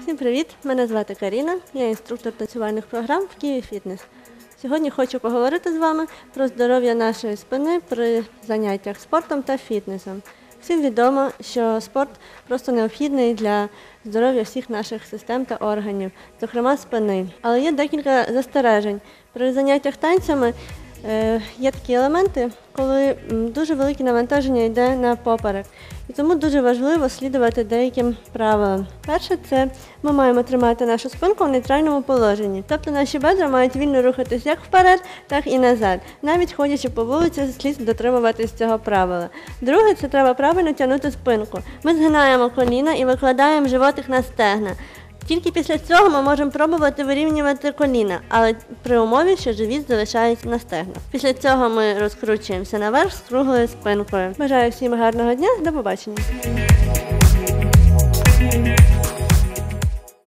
Всім привіт! Мене звати Каріна, я інструктор танцювальних програм в Києві Фітнес. Сьогодні хочу поговорити з вами про здоров'я нашої спини при заняттях спортом та фітнесом. Всім відомо, що спорт просто необхідний для здоров'я всіх наших систем та органів, зокрема спини. Але є декілька застережень. При заняттях танцями є такі елементи, коли дуже велике навантаження йде на поперек. І тому дуже важливо слідувати деяким правилам. Перше, це ми маємо тримати нашу спинку в нейтральному положенні. Тобто наші бедра мають вільно рухатись як вперед, так і назад. Навіть ходячи по вулиці, слід дотримуватись цього правила. Друге, це треба правильно тягнути спинку. Ми згинаємо коліна і викладаємо животик на стегна. Тільки після цього ми можемо пробувати вирівнювати коліна, але при умові, що живіт залишається на стегнах. Після цього ми розкручуємося наверх з круглою спинкою. Бажаю всім гарного дня, до побачення.